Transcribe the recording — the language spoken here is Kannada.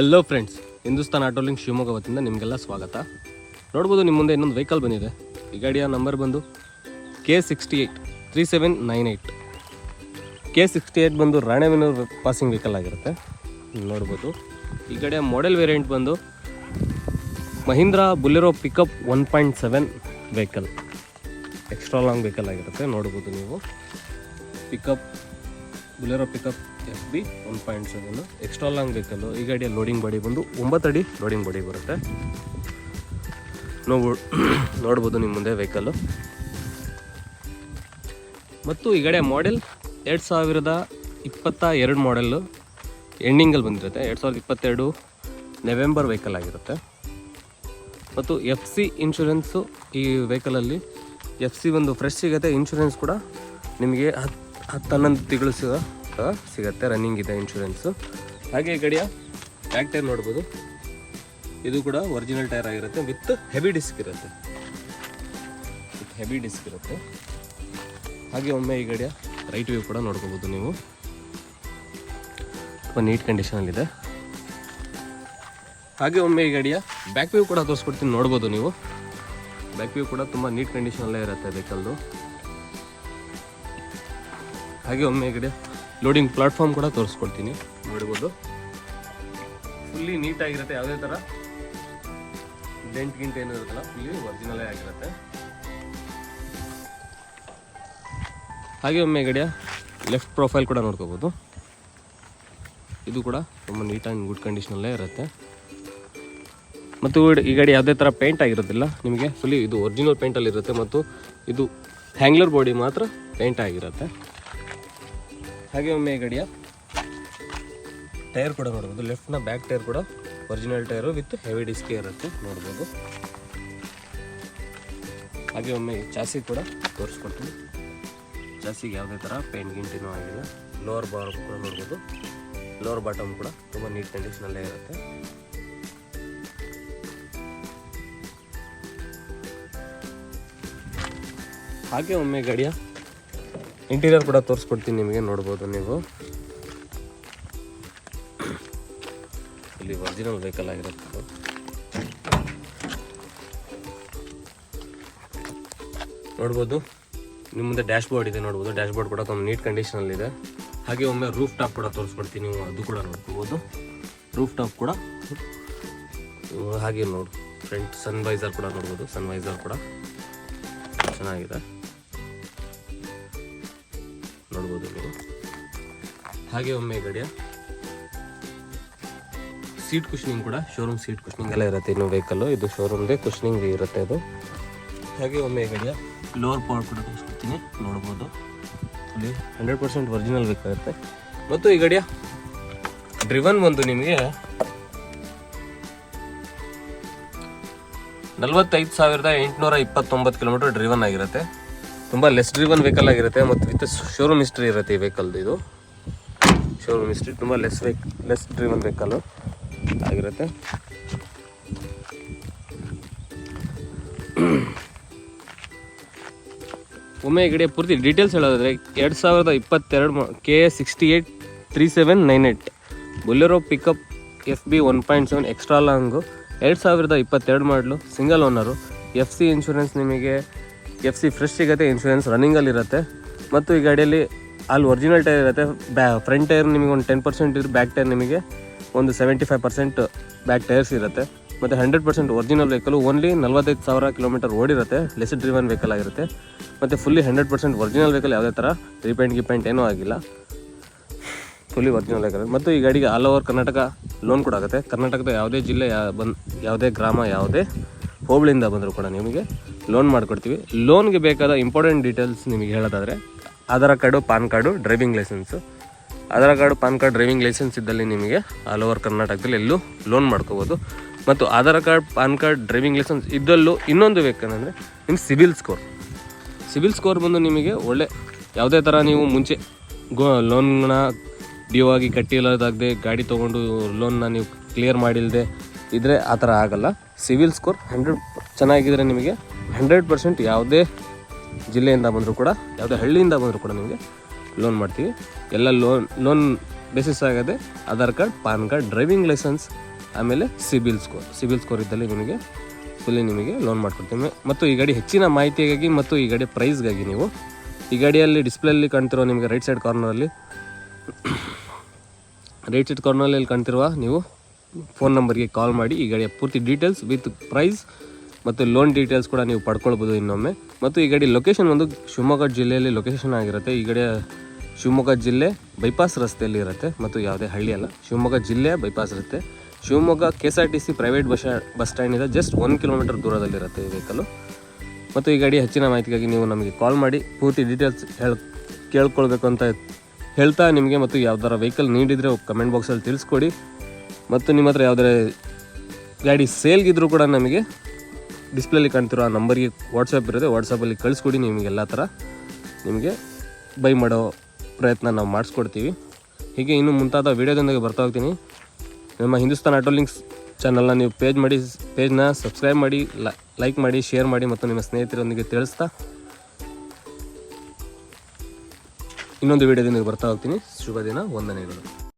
Hello friends Hindustan auto link Shivamogga ವತಿಯಿಂದ ನಿಮಗೆಲ್ಲ ಸ್ವಾಗತ. ನೋಡ್ಬೋದು ನಿಮ್ಮ ಮುಂದೆ ಇನ್ನೊಂದು ವೆಹಿಕಲ್ ಬಂದಿದೆ. ಈ ಗಾಡಿಯ ನಂಬರ್ ಬಂದು K sixty eight three seven nine eight K sixty eight ಬಂದು ರಾಣೆಬೆನ್ನೂರು ಪಾಸಿಂಗ್ ವೆಹಿಕಲ್ ಆಗಿರುತ್ತೆ. ನೋಡ್ಬೋದು. ಈ ಗಾಡಿಯ ಮಾಡೆಲ್ ವೇರಿಯಂಟ್ ಬಂದು Mahindra Bolero pickup one point seven vehicle extra long vehicle ಆಗಿರುತ್ತೆ. ನೋಡ್ಬೋದು ನೀವು. Pickup Bolero pickup F B one point seven extra long vehicle ಈ ಗಾಡಿಯ ಲೋಡಿಂಗ್ ಬಾಡಿ ಬಂದು ಒಂಬತ್ತು ಅಡಿ ಲೋಡಿಂಗ್ ಬಾಡಿ ಬರುತ್ತೆ. ನೋವು ನೋಡ್ಬೋದು ನಿಮ್ಮ ಮುಂದೆ ವೆಹಿಕಲ್ ಮತ್ತು ಈ ಗಾಡಿಯ ಮಾಡೆಲ್ ಎರಡು ಸಾವಿರದ ಇಪ್ಪತ್ತ ಎರಡು ಮಾಡೆಲ್ಲು ಎಂಡಿಂಗಲ್ಲಿ ಬಂದಿರುತ್ತೆ. ಎರಡು ಸಾವಿರದ ಇಪ್ಪತ್ತೆರಡು ನವೆಂಬರ್ ವೆಹಿಕಲ್ ಆಗಿರುತ್ತೆ. ಮತ್ತು ಎಫ್ ಸಿ ಇನ್ಶೂರೆನ್ಸು ಈ ವೆಹಿಕಲಲ್ಲಿ ಎಫ್ ಸಿ ಒಂದು ಫ್ರೆಶ್ ಸಿಗುತ್ತೆ. ಇನ್ಶೂರೆನ್ಸ್ ಕೂಡ ನಿಮಗೆ ಹತ್ತು ಹತ್ತು ಹನ್ನೊಂದು ತಿಂಗಳು ಸಿಗುತ್ತೆ ರನ್ನಿಂಗ್ ಇದೆ ಇನ್ಶೂರೆನ್ಸು ಹಾಗೆ ಗಡಿಯ ಬ್ಯಾಕ್ ಟೈರ್ ನೋಡ್ಬೋದು. ಇದು ಕೂಡ ಒರಿಜಿನಲ್ ಟೈರ್ ಆಗಿರುತ್ತೆ ವಿತ್ ಹೆವಿ ಡಿಸ್ಕ್ ಇರುತ್ತೆ. ವಿತ್ ಹೆವಿ ಡಿಸ್ಕ್ ಇರುತ್ತೆ. ಹಾಗೆ ಒಮ್ಮೆ ಈ ಗಡಿಯ ರೈಟ್ ವ್ಯೂ ಕೂಡ ನೋಡ್ಕೋಬೋದು ನೀವು. ತುಂಬ ನೀಟ್ ಕಂಡೀಷನಲ್ಲಿದೆ ಹಾಗೆ ಒಮ್ಮೆ ಈ ಗಾಡಿಯ ಬ್ಯಾಕ್ ವ್ಯೂ ಕೂಡ ತೋರಿಸ್ಕೊಡ್ತೀನಿ, ನೋಡ್ಬೋದು ನೀವು. ಬ್ಯಾಕ್ ವ್ಯೂ ಕೂಡ ತುಂಬ ನೀಟ್ ಕಂಡೀಷನಲ್ಲೇ ಇರುತ್ತೆ ವೆಹಿಕಲ್ದು ಹಾಗೆ ಒಮ್ಮೆ ಈ ಗಾಡಿಯ ಲೋಡಿಂಗ್ ಪ್ಲಾಟ್ಫಾರ್ಮ್ ಕೂಡ ತೋರಿಸ್ಕೊಡ್ತೀನಿ. ನೋಡ್ಬೋದು. ಫುಲ್ಲಿ ನೀಟಾಗಿರುತ್ತೆ ಯಾವುದೇ ಥರ ಡೆಂಟ್ ಗಿಂಟ್ ಏನು ಇರುತ್ತಲ್ಲ ಫುಲ್ಲಿ ಒರಿಜಿನಲೇ ಆಗಿರುತ್ತೆ. ಹಾಗೆ ಒಮ್ಮೆ ಗಡಿಯ ಲೆಫ್ಟ್ ಪ್ರೊಫೈಲ್ ಕೂಡ ನೋಡ್ಕೋಬೋದು. ಇದು ಕೂಡ ತುಂಬ ನೀಟ್ ಆ್ಯಂಡ್ ಗುಡ್ ಕಂಡೀಷನಲ್ಲೇ ಇರುತ್ತೆ. ಮತ್ತು ಈ ಗಾಡಿ ಯಾವುದೇ ಥರ ಪೇಂಟ್ ಆಗಿರೋದಿಲ್ಲ. ನಿಮಗೆ ಫುಲ್ಲಿ ಇದು ಒರಿಜಿನಲ್ ಪೇಂಟಲ್ಲಿ ಇರುತ್ತೆ ಮತ್ತು ಇದು ಹ್ಯಾಂಗ್ಲರ್ ಬಾಡಿ ಮಾತ್ರ ಪೇಂಟ್ ಆಗಿರುತ್ತೆ. ಹಾಗೆ ಒಮ್ಮೆ ಗಡಿಯ. ಟೈರ್ ಕೂಡ ನೋಡ್ಬೋದು. ಲೆಫ್ಟ್ನ ಬ್ಯಾಕ್ ಟೈರ್ ಕೂಡ ಒರಿಜಿನಲ್ ಟೈರು ವಿತ್ ಹೆವಿ ಡಿಸ್ಕೇ ಇರುತ್ತೆ ನೋಡ್ಬೋದು. ಹಾಗೆ ಒಮ್ಮೆ ಚಾಸಿ ಕೂಡ ತೋರಿಸ್ಕೊಡ್ತೀನಿ. ಚಾಸಿಗೆ ಯಾವುದೇ ಥರ ಪೇಂಟ್ ಗಿಂಟಿನೂ ಆಗಿಲ್ಲ. ಲೋವರ್ ಬಾರ್ ಕೂಡ ನೋಡ್ಬೋದು. ಲೋವರ್ ಬಾಟಮ್ ಕೂಡ ತುಂಬ ನೀಟ್ ಕಂಡೀಷನಲ್ಲೇ ಇರುತ್ತೆ. ಹಾಗೆ ಒಮ್ಮೆ ಗಾಡಿಯ ಇಂಟೀರಿಯರ್ ಕೂಡ ತೋರಿಸ್ಕೊಡ್ತೀನಿ ನಿಮಗೆ, ನೋಡ್ಬೋದು ನೀವು. ಇಲ್ಲಿ ಒರಿಜಿನಲ್ ವೆಹಿಕಲ್ ಆಗಿರುತ್ತೆ. ನೋಡ್ಬೋದು ನಿಮ್ಮ ಮುಂದೆ ಡ್ಯಾಶ್ ಬೋರ್ಡ್ ಇದೆ, ನೋಡ್ಬೋದು. ಡ್ಯಾಶ್ ಬೋರ್ಡ್ ಕೂಡ ತುಂಬ ನೀಟ್ ಕಂಡೀಷನಲ್ಲಿದೆ ಹಾಗೆ ಒಮ್ಮೆ ರೂಫ್ ಟಾಪ್ ಕೂಡ ತೋರಿಸ್ಕೊಡ್ತೀನಿ ನೀವು, ಅದು ಕೂಡ ನೋಡ್ಕೋಬೋದು ರೂಫ್ ಟಾಪ್ ಕೂಡ. ಹಾಗೆ ನೋಡಿ ಫ್ರಂಟ್ ಸನ್ ವೈಸರ್ ಕೂಡ ನೋಡ್ಬೋದು ಸನ್ ವೈಸರ್ ಕೂಡ. ಚೆನ್ನಾಗಿದೆ. ಹಾಗೆ ಒಮ್ಮೆ ಗಡಿಯ ಸೀಟ್ ಕುಷನಿಂಗ್ ಕೂಡ ಶೋರೂಮ್ ಸೀಟ್ ಕುಷನಿಂಗ್ ಎಲ್ಲ ಇರುತ್ತೆ. ಇನ್ನು ವೆಹಿಕಲ್ಲು ಇದು ಶೋರೂಮ್ದೇ ಕುಷನಿಂಗ್ ಇರುತ್ತೆ ಅದು. ಹಾಗೆ ಒಮ್ಮೆ ಗಡಿಯ ಲೋರ್ ಪವರ್ ಕೂಡ ತೋರಿಸ್ಕೊಡ್ತೀನಿ. ನೋಡ್ಬೋದು. ಅಲ್ಲಿ ಹಂಡ್ರೆಡ್ ಪರ್ಸೆಂಟ್ ಒರಿಜಿನಲ್ ಬೇಕಾಗುತ್ತೆ ಮತ್ತು ಈ ಗಡಿಯ ಡ್ರಿವನ್ ಒಂದು ನಿಮಗೆ ನಲವತ್ತೈದು ಸಾವಿರದ ಎಂಟುನೂರ ಇಪ್ಪತ್ತೊಂಬತ್ತು ಕಿಲೋಮೀಟರ್ ಡ್ರಿವನ್ ಆಗಿರುತ್ತೆ. ತುಂಬ ಲೆಸ್ ಡ್ರಿವನ್ ವೆಹಿಕಲ್ ಆಗಿರುತ್ತೆ ಮತ್ತು ವಿತ್ ಶೋರೂಮ್ ಹಿಸ್ಟ್ರಿ ಇರುತ್ತೆ ಈ ವೆಹಿಕಲ್ದು ಇದು. ಶೋರೂಮ್ ಹಿಸ್ಟ್ರಿ ತುಂಬ ಲೆಸ್ ವೆಕ್ ಲೆಸ್ ಡ್ರೀವನ್ ವೆಹಿಕಲ್ಲು ಆಗಿರುತ್ತೆ. ಒಮ್ಮೆ ಈ ಕಡೆ ಪೂರ್ತಿ ಡೀಟೇಲ್ಸ್ ಹೇಳೋದಾದ್ರೆ ಎರಡು ಸಾವಿರದ ಇಪ್ಪತ್ತೆರಡು K sixty eight three seven nine eight Bolero pickup F B one point seven extra long ಎರಡು ಸಾವಿರದ ಇಪ್ಪತ್ತೆರಡು model single owner F C insurance ನಿಮಗೆ ಎಫ್ ಸಿ ಫ್ರೆಶ್ ಸಿಗುತ್ತೆ ಇನ್ಶೂರೆನ್ಸ್ ರನ್ನಿಂಗಲ್ಲಿರುತ್ತೆ ಮತ್ತು ಈ ಗಾಡಿಯಲ್ಲಿ ಅಲ್ಲಿ ಒರಿಜಿನಲ್ ಟೈರ್ ಇರುತ್ತೆ. ಬ್ಯಾ ಫ್ರಂಟ್ ಟೈರ್ ನಿಮಗೆ ಒಂದು ಟೆನ್ ಪರ್ಸೆಂಟ್ ಇದ್ರೆ ಬ್ಯಾಕ್ ಟೈರ್ ನಿಮಗೆ ಒಂದು seventy five percent back tyres ಇರುತ್ತೆ. ಮತ್ತು hundred percent original vehicle only ನಲ್ವತ್ತೈದು ಸಾವಿರ ಕಿಲೋಮೀಟರ್ ಓಡಿರುತ್ತೆ. ಲೆಸ್ ಡ್ರಿವನ್ ವೆಹಿಕಲ್ ಆಗಿರುತ್ತೆ. ಮತ್ತು fully hundred percent original vehicle ಯಾವುದೇ ಥರ ರೀಪೇಂಟ್ ಗಿಪೇಂಟ್ ಏನೂ ಆಗಿಲ್ಲ. ಫುಲ್ಲಿ ಒರಿಜಿನಲ್ ವೆಹಿಕಲ್ ಮತ್ತು ಈ ಗಾಡಿಗೆ ಆಲ್ ಓವರ್ ಕರ್ನಾಟಕ ಲೋನ್ ಕೂಡ ಆಗುತ್ತೆ. ಕರ್ನಾಟಕದ ಯಾವುದೇ ಜಿಲ್ಲೆ, ಯಾ, ಬಂದು, ಯಾವುದೇ ಗ್ರಾಮ, ಯಾವುದೇ ಹೋಬಳಿಯಿಂದ ಬಂದರೂ ಕೂಡ ನಿಮಗೆ ಲೋನ್ ಮಾಡಿಕೊಡ್ತೀವಿ. ಲೋನ್ಗೆ ಬೇಕಾದ ಇಂಪಾರ್ಟೆಂಟ್ ಡೀಟೇಲ್ಸ್ ನಿಮಗೆ ಹೇಳೋದಾದರೆ Aadhaar card, PAN card, driving licence. Aadhaar card, PAN card, driving licence ಇದ್ದಲ್ಲಿ ನಿಮಗೆ ಆಲ್ ಓವರ್ ಕರ್ನಾಟಕದಲ್ಲಿ ಎಲ್ಲೂ ಲೋನ್ ಮಾಡ್ಕೋಬೋದು. ಮತ್ತು Aadhaar card, PAN card, driving licence ಇದ್ದಲ್ಲೂ ಇನ್ನೊಂದು ಬೇಕಂದರೆ ನಿಮ್ಮ ಸಿವಿಲ್ ಸ್ಕೋರ್. ಸಿವಿಲ್ ಸ್ಕೋರ್ ಬಂದು ನಿಮಗೆ ಒಳ್ಳೆ ಯಾವುದೇ ಥರ ನೀವು ಮುಂಚೆ ಗೋ ಲೋನ್ನ ಡ್ಯೂ ಆಗಿ ಕಟ್ಟಿಲ್ಲದಾಗದೆ ಗಾಡಿ ತೊಗೊಂಡು ಲೋನ್ನ ನೀವು ಕ್ಲಿಯರ್ ಮಾಡಿಲ್ಲದೆ ಇದ್ದರೆ ಆ ಥರ ಆಗೋಲ್ಲ. ಸಿವಿಲ್ ಸ್ಕೋರ್ ಹಂಡ್ರೆಡ್ ಚೆನ್ನಾಗಿದ್ದರೆ ನಿಮಗೆ ಹಂಡ್ರೆಡ್ ಪರ್ಸೆಂಟ್ ಯಾವುದೇ ಜಿಲ್ಲೆಯಿಂದ ಬಂದರೂ ಕೂಡ, ಯಾವುದೇ ಹಳ್ಳಿಯಿಂದ ಬಂದರೂ ಕೂಡ ನಿಮಗೆ ಲೋನ್ ಮಾಡ್ತೀವಿ. ಎಲ್ಲ ಲೋನ್ ಲೋನ್ ಬೇಸಿಸ್ ಆಗದೆ Aadhaar card PAN card driving licence ಆಮೇಲೆ ಸಿಬಿಲ್ ಸ್ಕೋರ್ ಸಿಬಿಲ್ ಸ್ಕೋರ್ ಇದ್ದಲ್ಲಿ ನಿಮಗೆ ಫುಲ್ಲಿ ನಿಮಗೆ ಲೋನ್ ಮಾಡ್ಕೊಡ್ತೀನಿ ಮತ್ತು ಈ ಗಾಡಿ ಹೆಚ್ಚಿನ ಮಾಹಿತಿಗಾಗಿ ಮತ್ತು ಈ ಗಾಡಿ ಪ್ರೈಸ್ಗಾಗಿ ನೀವು ಈ ಗಾಡಿಯಲ್ಲಿ ಡಿಸ್ಪ್ಲೇಲಿ ಕಾಣ್ತಿರೋ ನಿಮಗೆ ರೈಟ್ ಸೈಡ್ ಕಾರ್ನರಲ್ಲಿ ರೈಟ್ ಸೈಡ್ ಕಾರ್ನರಲ್ಲಿ ಕಾಣ್ತಿರುವ ನೀವು ಫೋನ್ ನಂಬರ್ಗೆ ಕಾಲ್ ಮಾಡಿ ಈ ಗಾಡಿಯ ಪೂರ್ತಿ ಡೀಟೇಲ್ಸ್ ವಿತ್ ಪ್ರೈಸ್ ಮತ್ತು ಲೋನ್ ಡೀಟೇಲ್ಸ್ ಕೂಡ ನೀವು ಪಡ್ಕೊಳ್ಬೋದು ಇನ್ನೊಮ್ಮೆ. ಮತ್ತು ಈ ಗಾಡಿ ಲೊಕೇಶನ್ ಒಂದು ಶಿವಮೊಗ್ಗ ಜಿಲ್ಲೆಯಲ್ಲಿ ಲೊಕೇಶನ್ ಆಗಿರುತ್ತೆ. ಈ ಕಡೆ ಶಿವಮೊಗ್ಗ ಜಿಲ್ಲೆ ಬೈಪಾಸ್ ರಸ್ತೆಯಲ್ಲಿ ಇರುತ್ತೆ ಮತ್ತು ಯಾವುದೇ ಹಳ್ಳಿ ಅಲ್ಲ. ಶಿವಮೊಗ್ಗ ಜಿಲ್ಲೆ ಬೈಪಾಸ್ ಇರುತ್ತೆ Shivamogga K S R T C private bus bus ಸ್ಟ್ಯಾಂಡಿಂದ just ಒಂದು ಕಿಲೋಮೀಟರ್ ದೂರದಲ್ಲಿರುತ್ತೆ ಈ ವೆಹಿಕಲ್ಲು ಮತ್ತು ಈ ಗಾಡಿ ಹೆಚ್ಚಿನ ಮಾಹಿತಿಗಾಗಿ ನೀವು ನಮಗೆ ಕಾಲ್ ಮಾಡಿ, ಪೂರ್ತಿ ಡೀಟೇಲ್ಸ್ ಹೇಳ ಕೇಳ್ಕೊಳ್ಬೇಕು ಅಂತ ಹೇಳ್ತಾ ನಿಮಗೆ ಮತ್ತು ಯಾವ್ದಾರ ವೆಹಿಕಲ್ ನೀಡಿದರೆ ಕಮೆಂಟ್ ಬಾಕ್ಸಲ್ಲಿ ತಿಳಿಸ್ಕೊಡಿ. ಮತ್ತು ನಿಮ್ಮ ಹತ್ರ ಯಾವುದೇ ಗಾಡಿ ಸೇಲ್ಗಿದ್ರೂ ಕೂಡ ನಮಗೆ ಡಿಸ್ಪ್ಲೇಲಿ ಕಾಣ್ತಿರೋ ಆ ನಂಬರ್ಗೆ ವಾಟ್ಸಪ್ ಇರುತ್ತೆ. ವಾಟ್ಸಪ್ಪಲ್ಲಿ ಕಳಿಸ್ಕೊಡಿ ನಿಮಗೆಲ್ಲ ಥರ ನಿಮಗೆ ಬೈ ಮಾಡೋ ಪ್ರಯತ್ನ ನಾವು ಮಾಡಿಸ್ಕೊಡ್ತೀವಿ. ಹೀಗೆ ಇನ್ನು ಮುಂತಾದ ವೀಡಿಯೋದೊಂದಿಗೆ ಬರ್ತಾ ಹೋಗ್ತೀನಿ. ನಮ್ಮ ಹಿಂದೂಸ್ತಾನ್ ಆಟೋ ಲಿಂಕ್ಸ್ ಚಾನಲ್ನ ನೀವು ಪೇಜ್ ಮಾಡಿ ಪೇಜ್ನ ಸಬ್ಸ್ಕ್ರೈಬ್ ಮಾಡಿ ಲೈಕ್ ಮಾಡಿ ಶೇರ್ ಮಾಡಿ ಮತ್ತು ನಿಮ್ಮ ಸ್ನೇಹಿತರೊಂದಿಗೆ ತಿಳಿಸ್ತಾ ಇನ್ನೊಂದು ವೀಡಿಯೋದೊಂದಿಗೆ ಬರ್ತಾ ಹೋಗ್ತೀನಿ. ಶುಭ ದಿನ, ವಂದನೆಗಳು.